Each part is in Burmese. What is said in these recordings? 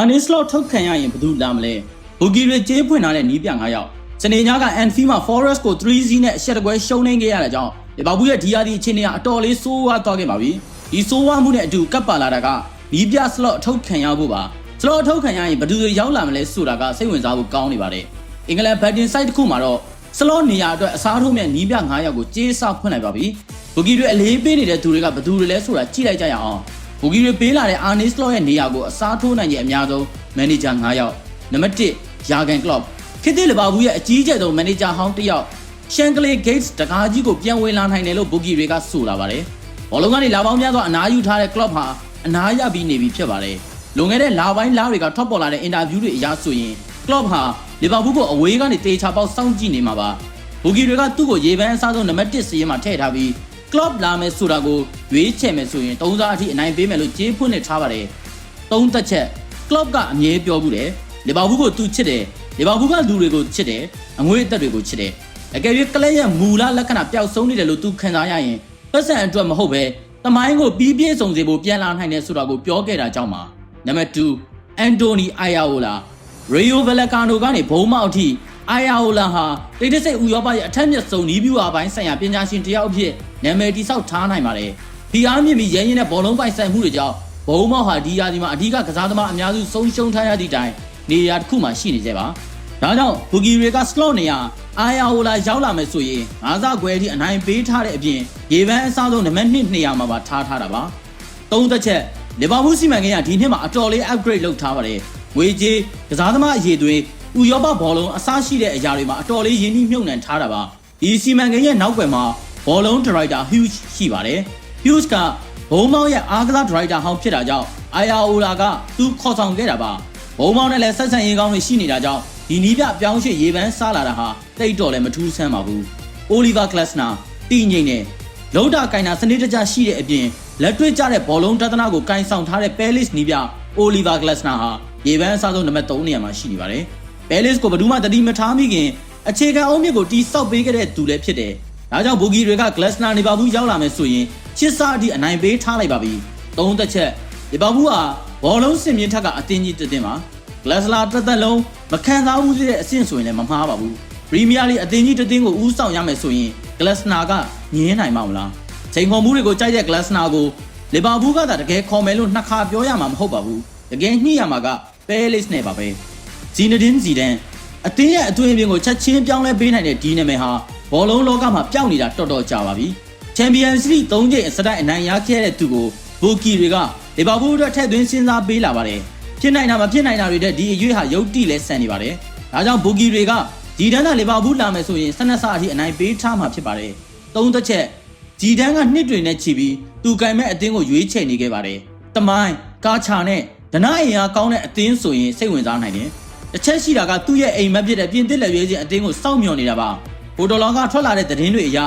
အာနီစလော့ထုတ်ခံရရင်ဘယ်သူလာမလဲဘူဂီတွေကျေးဖွင့်ထားတဲ့နီးပြ9ယောက်စနေညကအန်ဖီမှာ Forest ကို3-0နဲ့အရှက်တကွဲရှုံးနေခဲ့ရတဲ့ကြောင့်လီဗာပူးရဲ့ဒီယာဒီအခြေအနေကအတော်လေးဆိုးဝါးသွားခဲ့ပါပြီဒီဆိုးဝါးမှုနဲ့အတူကပ်ပါလာတာကနီးပြ slot အထုတ်ခံရဖို့ပါ slot အထုတ်ခံရရင်ဘယ်သူတွေရောက်လာမလဲဆိုတာကစိတ်ဝင်စားဖို့ကောင်းနေပါတယ်အင်္ဂလန်ဘတ်တင် site တစ်ခုမှာတော့ slot နေရာအတွက်အစားထိုးမဲ့နီးပြ9ယောက်ကိုကြေးစဖွင့်လိုက်ပါပြီဘူဂီတွေအလေးပေးနေတဲ့သူတွေကဘယ်သူတွေလဲဆိုတာကြည့်လိုက်ကြရအောင် ဘူဂီတွေပေးလာတဲ့အာနီစလော့ရဲ့နေရာကိုအစားထိုးနိုင်ခြင်းအများဆုံးမန်နေဂျာ9ယောက်နံပါတ်1ယာဂန်ကလော့ခေတ်သစ်လီဗာပူးရဲ့အကြီးကျယ်ဆုံးမန်နေဂျာဟောင်းတစ်ယောက်ရှန်ကလေးဂိတ်စ်တကားကြီးကိုပြန်ဝင်လာနိုင်တယ်လို့ဘူဂီတွေကဆိုလာပါတယ်ဘောလုံးကနေလာပေါင်းများစွာအနားယူထားတဲ့ကလော့ဟာအနားရပြီးနေပြီဖြစ်ပါတယ်လွန်ခဲ့တဲ့လာပိုင်းလတွေကထောက်ပေါ်လာတဲ့အင်တာဗျူးတွေအရဆိုရင်ကလော့ဟာလီဗာပူးကိုအဝေးကနေတေချာပေါက်စောင့်ကြည့်နေမှာပါဘူဂီတွေကသူ့ကိုရေပန်းအစားဆုံးနံပါတ်1စီးရင်မှာထည့်ထားပြီး ကလော့လာမယ်ဆိုတာကိုရွေးချယ်မယ်ဆိုရင်၃စားအထိအနိုင်ပေးမယ်လို့ကြေးဖွင့်နေထားပါတယ်။သုံးသက်ချက်ကလော့ကအမြဲပြောဘူးတယ်။လီဗာပူးကိုသူချစ်တယ်။လီဗာပူးကလူတွေကိုချစ်တယ်။အငွေအသက်တွေကိုချစ်တယ်။အကယ်၍ကလပ်ရဲ့မူလလက္ခဏာပျောက်ဆုံးနေတယ်လို့သူခံစားရရင်ပတ်စံအတွက်မဟုတ်ပဲတမိုင်းကိုပြီးပြည့်စုံစေဖို့ပြန်လာနိုင်တယ်ဆိုတာကိုပြောခဲ့တာကြောင့်ပါ။နံပါတ်2အန်တိုနီအိုင်ယာအိုလာရီယိုဗလကာနိုကနေဘုံမောက်အထိ အိုင်ယာအိုလာဟာတိတ်တဆိတ်ဥရောပရဲ့အထက်မြတ်ဆုံးနီးဗျူဟာပိုင်းဆိုင်ရာပညာရှင်တစ်ယောက်အဖြစ်နာမည်တိဆောက်ထားနိုင်ပါတယ်။ဒီအားမြင့်ပြီးရဲရင်တဲ့ဘောလုံးပိုင်ဆိုင်မှုတွေကြောင့်ဘုံမောက်ဟာဒီရာဒီမှာအဓိကကစားသမားအများစုဆုံးရှုံးထားရသည့်တိုင်နေရာတစ်ခုမှရှိနေကြပါ။ဒါကြောင့်ဘူဂီတွေကစလော့နေရာအာယာအိုလာရောက်လာမယ်ဆိုရင်ငါးစားခွဲအထိအနိုင်ပေးထားတဲ့အပြင်ရေပန်းအစားဆုံးနံပါတ်1နေရာမှာပါထားထားတာပါ။သုံးသက်ချက်လီဗာပူးစီမံကိန်းကဒီနှစ်မှာအတော်လေး upgrade လုပ်ထားပါတယ်။ငွေကြေးကစားသမားအရေးသွေး ဥရောပဘောလုံးအစားရှိတဲ့အရာတွေမှာအတော်လေးရင်းနှီးမြှုပ်နှံထားတာပါဒီစီမံကိန်းရဲ့နောက်ွယ်မှာဘောလုံးဒရိုက်တာ Hughes ရှိပါတယ် Hughes ကဘုံမောင်းရဲ့အားကစားဒရိုက်တာဟောင်းဖြစ်တာကြောင့် Iola ကသူခေါ်ဆောင်ခဲ့တာပါဘုံမောင်းနဲ့လည်းဆက်ဆံရေးကောင်းတွေရှိနေတာကြောင့်ဒီနီးပြပြောင်းရွှေ့ရေပန်းစားလာတာဟာတိတ်တော်လည်းမထူးဆန်းပါဘူး Oliver Glasner တည်ငြိမ်တဲ့လောတာကင်နာစနစ်တကျရှိတဲ့အပြင်လက်တွေ့ကျတဲ့ဘောလုံးတသနာကိုကင်ဆောင်ထားတဲ့ Palace နီးပြ Oliver Glasner ဟာရေပန်းအစားဆုံးနံပါတ်3နေရာမှာရှိနေပါတယ် ဘဲလစ်ကိုဘယ်သူမှတတိမထားမိခင်အခြေခံအုံးမြစ်ကိုတီးဆောက်ပေးခဲ့တဲ့သူလည်းဖြစ်တယ်။ဒါကြောင့်ဘူဂီတွေကဂလက်စနာနေပါဘူးရောက်လာမယ်ဆိုရင်ချစ်စားအထိအနိုင်ပေးထားလိုက်ပါပြီ။သုံးသက်ချက်ဒီပါဘူးဟာဘောလုံးစင်မြင့်ထက်ကအတင်းကြီးတတင်းပါ။ဂလက်စလာတစ်သက်လုံးမခံစားဘူးတဲ့အဆင့်ဆိုရင်လည်းမမှားပါဘူး။ပရီးမီးယားလိအတင်းကြီးတတင်းကိုဦးဆောင်ရမယ်ဆိုရင်ဂလက်စနာကငင်းနိုင်မှာမလား။ချိန်ခေါ်မှုတွေကိုကြိုက်တဲ့ဂလက်စနာကိုလီဗာပူးကသာတကယ်ခေါ်မယ်လို့နှစ်ခါပြောရမှာမဟုတ်ပါဘူး။တကယ်ညှိရမှာကပဲလစ်နဲ့ပါပဲ။ ဇီနဒင်းဇီဒန်အတင်းရဲ့အတွင်းပြင်ကိုချက်ချင်းပြောင်းလဲပေးနိုင်တဲ့ဒီနာမည်ဟာဘောလုံးလောကမှာပျောက်နေတာတော်တော်ကြာပါပြီ။ချန်ပီယံစ်လိ၃ချိန်အစတိုက်အနိုင်ရခဲ့တဲ့သူကိုဘူကီတွေကလီဗာပူးအတွက်ထည့်သွင်းစဉ်းစားပေးလာပါတယ်။ဖြစ်နိုင်တာမဖြစ်နိုင်တာတွေတဲ့ဒီအရွေးဟာရုပ်တိလဲဆန်နေပါတယ်။ဒါကြောင့်ဘူကီတွေကဒီတန်းကလီဗာပူးလာမယ်ဆိုရင်၁၂ဆအထိအနိုင်ပေးထားမှာဖြစ်ပါတယ်။သုံးသက်ချက်ဂျီဒန်ကနှစ်တွင်နဲ့ချီပြီးသူကင်မဲ့အသင်းကိုရွေးချယ်နေခဲ့ပါတယ်။တမိုင်းကာချာနဲ့ဒနာအင်အားကောင်းတဲ့အသင်းဆိုရင်စိတ်ဝင်စားနိုင်တယ်။ တစ်ချက်ရှိတာကသူ့ရဲ့အိမ်မက်ဖြစ်တဲ့ပြင်သစ်လက်ရွေးချင်းအသင်းကိုစောင့်မျှော်နေတာပါ။ဟိုတော်လောကထွက်လာတဲ့သတင်းတွေအရ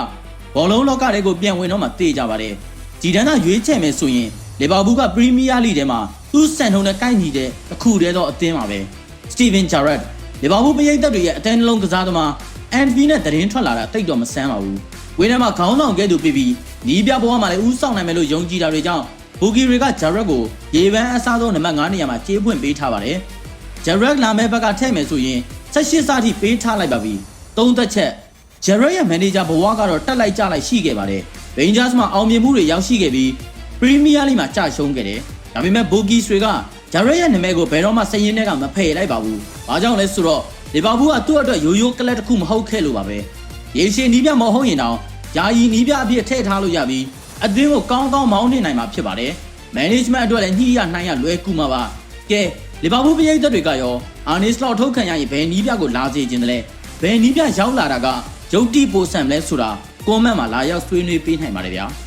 ဘောလုံးလောကတွေကိုပြန်ဝင်တော့မှတေးကြပါတယ်။ဂျီဒန်ကရွေးချယ်မယ်ဆိုရင်လီဗာပူးကပရီးမီးယားလိထဲမှာသူ့စံထုံနဲ့ကိုက်ညီတဲ့အခုတည်းသောအသင်းပါပဲ။စတီဗင်ဂျာရက်လီဗာပူးပရိသတ်တွေရဲ့အသင်းနှလုံးကစားသမားအန်ဖီနဲ့သတင်းထွက်လာတာတိတ်တော့မဆန်းပါဘူး။ဝင်းထဲမှာခေါင်းဆောင်ကဲသူပြီးပြီးနီးပြဘဝမှာလည်းဦးဆောင်နိုင်မယ်လို့ယုံကြည်တာတွေကြောင့်ဘူဂီတွေကဂျာရက်ကိုရေပန်းအစားဆုံးနံပါတ်9နေရာမှာကျေးပွင့်ပေးထားပါတယ်။ ဂျာရက်လာမဲ့ဘက်ကထည့်မယ်ဆိုရင်18စာထိပေးထားလိုက်ပါပြီ။သုံးသက်ချက်ဂျာရက်ရဲ့မန်နေဂျာဘဝကတော့တက်လိုက်ကြလိုက်ရှိခဲ့ပါတယ်။ဘိန်းဂျာစ်မှာအောင်မြင်မှုတွေရောက်ရှိခဲ့ပြီးပရီးမီးယားလိမှာကြာရှုံးခဲ့တယ်။ဒါပေမဲ့ဘူဂီတွေကဂျာရက်ရဲ့နာမည်ကိုဘယ်တော့မှစည်ရင်းထဲကမဖယ်လိုက်ပါဘူး။ဘာကြောင့်လဲဆိုတော့လီဗာပူးကသူ့အတွက်ရိုးရိုးကလပ်တစ်ခုမဟုတ်ခဲ့လို့ပါပဲ။ရေရှည်နီးပြမဟုတ်ရင်တောင်ယာယီနီးပြအဖြစ်ထည့်ထားလို့ရပြီးအသင်းကိုကောင်းကောင်းမောင်းနှင်နိုင်မှာဖြစ်ပါတယ်။ management အတွက်လည်းညှိရနှိုင်းရလွယ်ကူမှာပါ။ကဲ လီဗာပူးပရိသတ်တွေကရောအာနီစလော့ထုတ်ခံရရင်ဘယ်နီးပြကိုလာစေခြင်းတလဲဘယ်နီးပြရောက်လာတာကရုပ်တိပိုဆန်မလဲဆိုတာကွန်မန့်မှာလာရောက်ဆွေးနွေးပေးနိုင်ပါတယ်ဗျာ။